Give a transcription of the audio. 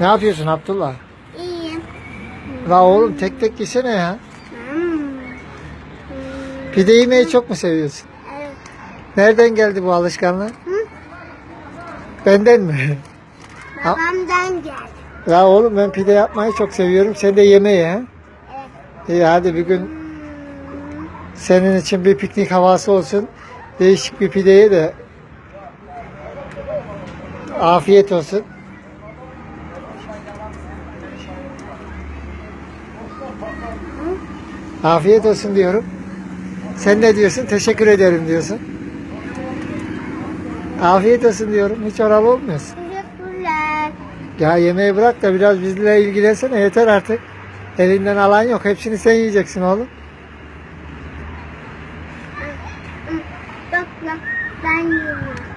Ne yapıyorsun Abdullah? İyiyim. La oğlum tek tek yesene ya. Hmm. Pide yemeyi çok mu seviyorsun? Evet. Nereden geldi bu alışkanlık? Benden mi? Babamdan geldi. La oğlum ben pide yapmayı çok seviyorum. Sen de yemeği ha? Evet. İyi hadi bir gün senin için bir piknik havası olsun. Değişik bir pideye de afiyet olsun. Afiyet olsun diyorum. Sen ne diyorsun? Teşekkür ederim diyorsun. Afiyet olsun diyorum. Hiç oralı olmuyorsun. Teşekkürler. Ya yemeği bırak da biraz bizle ilgilensene yeter artık. Elinden alan yok. Hepsini sen yiyeceksin oğlum. Bak bak ben yiyorum.